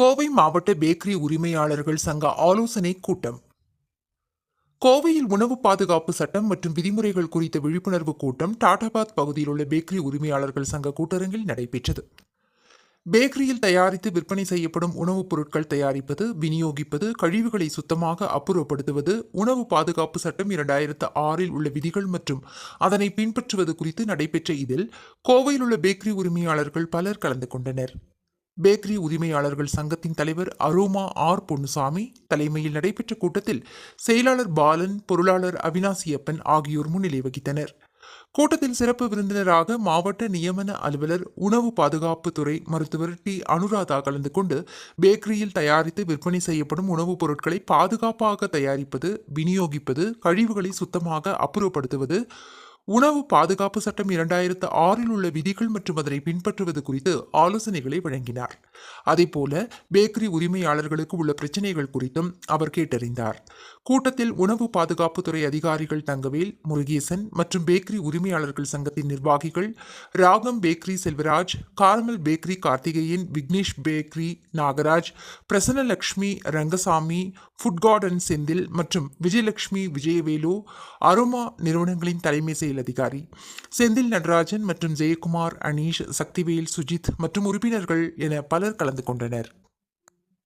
கோவை மாவட்ட பேக்கரி உரிமையாளர்கள் சங்க ஆலோசனை கூட்டம். கோவையில் உணவு பாதுகாப்பு சட்டம் மற்றும் விதிமுறைகள் குறித்த விழிப்புணர்வு கூட்டம் டாடாபாத் பகுதியில் உள்ள பேக்கரி உரிமையாளர்கள் சங்க கூட்டரங்கில் நடைபெற்றது. பேக்கரியில் தயாரித்து விற்பனை செய்யப்படும் உணவுப் பொருட்கள் தயாரிப்பது விநியோகிப்பது கழிவுகளை சுத்தமாக அப்புறப்படுத்துவது உணவு பாதுகாப்பு சட்டம் இரண்டாயிரத்து ஆறில் உள்ள விதிகள் மற்றும் அதனை பின்பற்றுவது குறித்து நடைபெற்ற இதில் கோவையில் உள்ள பேக்கரி உரிமையாளர்கள் பலர் கலந்து கொண்டனர். பேக்கரி உரிமையாளர்கள் சங்கத்தின் தலைவர் அரோமா ஆர் பொன்னுசாமி தலைமையில் நடைபெற்ற கூட்டத்தில் செயலாளர் பாலன் பொருளாளர் அவினாசியப்பன் ஆகியோர் முன்னிலை வகித்தனர். கூட்டத்தில் சிறப்பு விருந்தினராக மாவட்ட நியமன அலுவலர் உணவு பாதுகாப்பு துறை மருத்துவர் டி. அனுராதா கலந்து கொண்டு பேக்கரியில் தயாரித்து விற்பனை செய்யப்படும் உணவுப் பொருட்களை பாதுகாப்பாக தயாரிப்பது விநியோகிப்பது கழிவுகளை சுத்தமாக அப்புறப்படுத்துவது உணவு பாதுகாப்பு சட்டம் இரண்டாயிரத்து ஆறில் உள்ள விதிகள் மற்றும் அதனை பின்பற்றுவது குறித்து ஆலோசனைகளை வழங்கினார். அதேபோல பேக்கரி உரிமையாளர்களுக்கு உள்ள பிரச்சனைகள் குறித்தும் அவர் கேட்டறிந்தார். கூட்டத்தில் உணவு பாதுகாப்புத்துறை அதிகாரிகள் தங்கவேல் முருகேசன் மற்றும் பேக்கரி உரிமையாளர்கள் சங்கத்தின் நிர்வாகிகள் Ragam bakery Selvaraj Carmel bakery Karthikeyan Vignesh bakery Nagaraj Prasannalakshmi Rangasamy food garden Senthil மற்றும் விஜயலட்சுமி விஜயவேலு அரோமா நிறுவனங்களின் தலைமை அதிகாரி செந்தில் நடராஜன் மற்றும் ஜெயக்குமார் அனீஷ் சக்திவேல் சுஜித் மற்றும் உறுப்பினர்கள் என பலர் கலந்து கொண்டனர்.